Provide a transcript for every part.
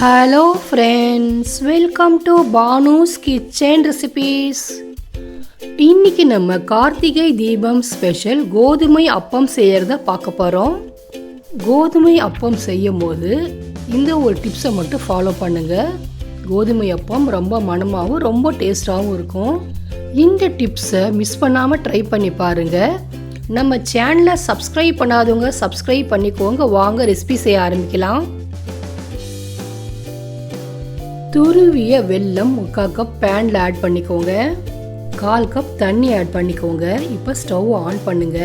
Hello friends welcome to Bhanu's kitchen recipes இன்னைக்கு நம்ம Karthigai Deepam special கோதுமை அப்பம் செய்கிறத பார்க்க போகிறோம் கோதுமை அப்பம் செய்யும் போது இந்த ஒரு டிப்ஸை மட்டும் ஃபாலோ பண்ணுங்கள் கோதுமை அப்பம் ரொம்ப மணமாகவும் ரொம்ப டேஸ்டாகவும் இருக்கும். இந்த டிப்ஸை மிஸ் பண்ணாமல் ட்ரை பண்ணி பாருங்கள் நம்ம சேனலை சப்ஸ்கிரைப் பண்ணாதவங்க சப்ஸ்கிரைப் பண்ணிக்கோங்க. வாங்க ரெசிபி செய்ய ஆரம்பிக்கலாம். துருவிய வெல்லம் முக்கால் கப் பேனில் ஆட் பண்ணிக்கோங்க. கால் கப் தண்ணி ஆட் பண்ணிக்கோங்க. இப்போ ஸ்டவ் ஆன் பண்ணுங்க.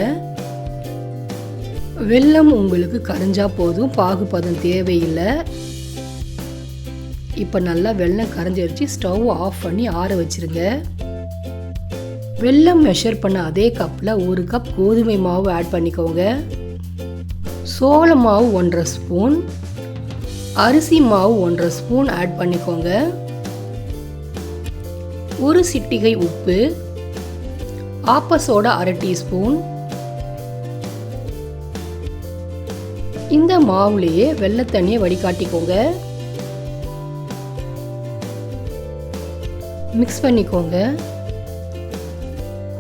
வெல்லம் உங்களுக்கு கரைஞ்சா போதும். பாகுபதம் தேவையில்லை. இப்போ நல்லா வெல்லம் கரைஞ்சிருச்சு ஸ்டவ் ஆஃப் பண்ணி ஆற வச்சுருங்க. வெல்லம் மெஷர் பண்ண அதே கப்பில் ஒரு கப் கோதுமை மாவு ஆட் பண்ணிக்கோங்க. சோள மாவு ஒன்றரை ஸ்பூன். அரிசி மாவு ஒன்றரை ஸ்பூன் ஆட் பண்ணிக்கோங்க. ஒரு சிட்டிகை உப்பு ஆப்பசோட அரை டீஸ்பூன். இந்த மாவுலேயே வெள்ளை தண்ணியை வடிகாட்டிக்கோங்க. மிக்ஸ் பண்ணிக்கோங்க.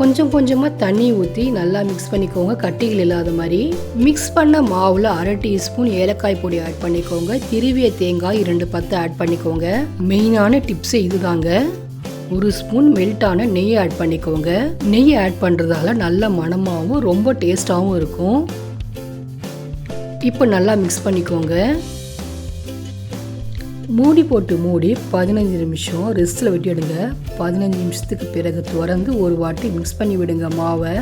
கொஞ்சம் கொஞ்சமாக தண்ணி ஊற்றி நல்லா மிக்ஸ் பண்ணிக்கோங்க. கட்டிகள் இல்லாத மாதிரி. மிக்ஸ் பண்ண மாவில் அரை டீஸ்பூன் ஏலக்காய் பொடி ஆட் பண்ணிக்கோங்க. திருவிய தேங்காய் இரண்டு பத்து ஆட் பண்ணிக்கோங்க. மெயினான டிப்ஸு இதுதாங்க. ஒரு ஸ்பூன் மெல்ட்டான நெய் ஆட் பண்ணிக்கோங்க. நெய் ஆட் பண்ணுறதால நல்ல மணமாகவும் ரொம்ப டேஸ்டாகவும் இருக்கும். இப்போ நல்லா மிக்ஸ் பண்ணிக்கோங்க. மூடி போட்டு மூடி பதினஞ்சு நிமிஷம் ரெஸ்ட்டில் விட்டுடுங்க பதினஞ்சு நிமிஷத்துக்கு பிறகு திறந்து ஒரு வாட்டி மிக்ஸ் பண்ணி விடுங்க மாவை.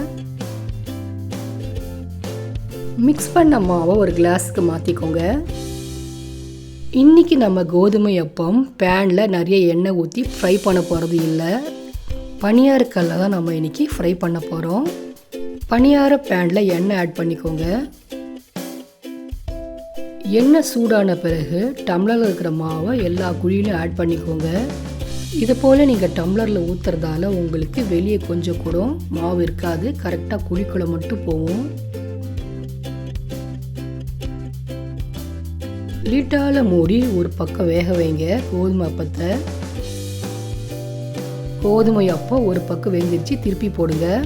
மிக்ஸ் பண்ண மாவை ஒரு கிளாஸுக்கு மாற்றிக்கோங்க இன்றைக்கி நம்ம கோதுமை அப்பம் பேனில் நிறைய எண்ணெய் ஊற்றி ஃப்ரை பண்ண போகிறது இல்லை. பனியாருக்கல்ல தான் நம்ம இன்றைக்கி ஃப்ரை பண்ண போகிறோம் பனியார பேனில் எண்ணெய் ஆட் பண்ணிக்கோங்க. எண்ணெய் சூடான பிறகு டம்ளரில் இருக்கிற மாவை எல்லா குழியிலும் ஆட் பண்ணிக்கோங்க. இது போல் நீங்கள் டம்ளரில் ஊற்றுறதால உங்களுக்கு வெளியே கொஞ்சம் கூட மாவு இருக்காது. கரெக்டாக குழிக்குள்ள மட்டும் போகும். லிட்டால மூடி ஒரு பக்கம் வேக வைங்க. கோதுமை அப்பத்தை. கோதுமை அப்போ ஒரு பக்கம் வெந்துருச்சு திருப்பி போடுங்க.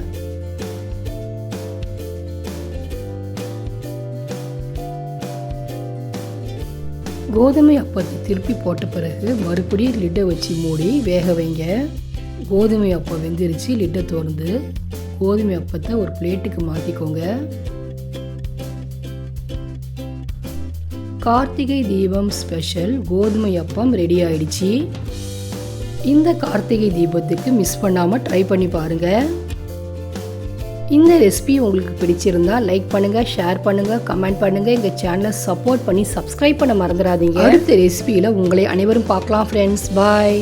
கோதுமை அப்பத்தை திருப்பி போட்ட பிறகு மறுபடியும் லிட்டை வச்சு மூடி வேக வைங்க. கோதுமை அப்பம் வெந்துருச்சு லிட்டை திறந்து. கோதுமை அப்பத்தை ஒரு பிளேட்டுக்கு மாற்றிக்கோங்க கார்த்திகை தீபம் ஸ்பெஷல் கோதுமை அப்பம் ரெடி ஆயிடுச்சு. இந்த கார்த்திகை தீபத்துக்கு மிஸ் பண்ணாமல் ட்ரை பண்ணி பாருங்கள் இந்த ரெசிபி உங்களுக்கு பிடிச்சிருந்தா லைக் பண்ணுங்க ஷேர் பண்ணுங்க கமெண்ட் பண்ணுங்க. எங்க சேனலை சப்போர்ட் பண்ணி சப்ஸ்கிரைப் பண்ண மறந்துடாதீங்க. அடுத்த ரெசிபியில உங்களை அனைவரும் பார்க்கலாம் ஃப்ரெண்ட்ஸ் பாய்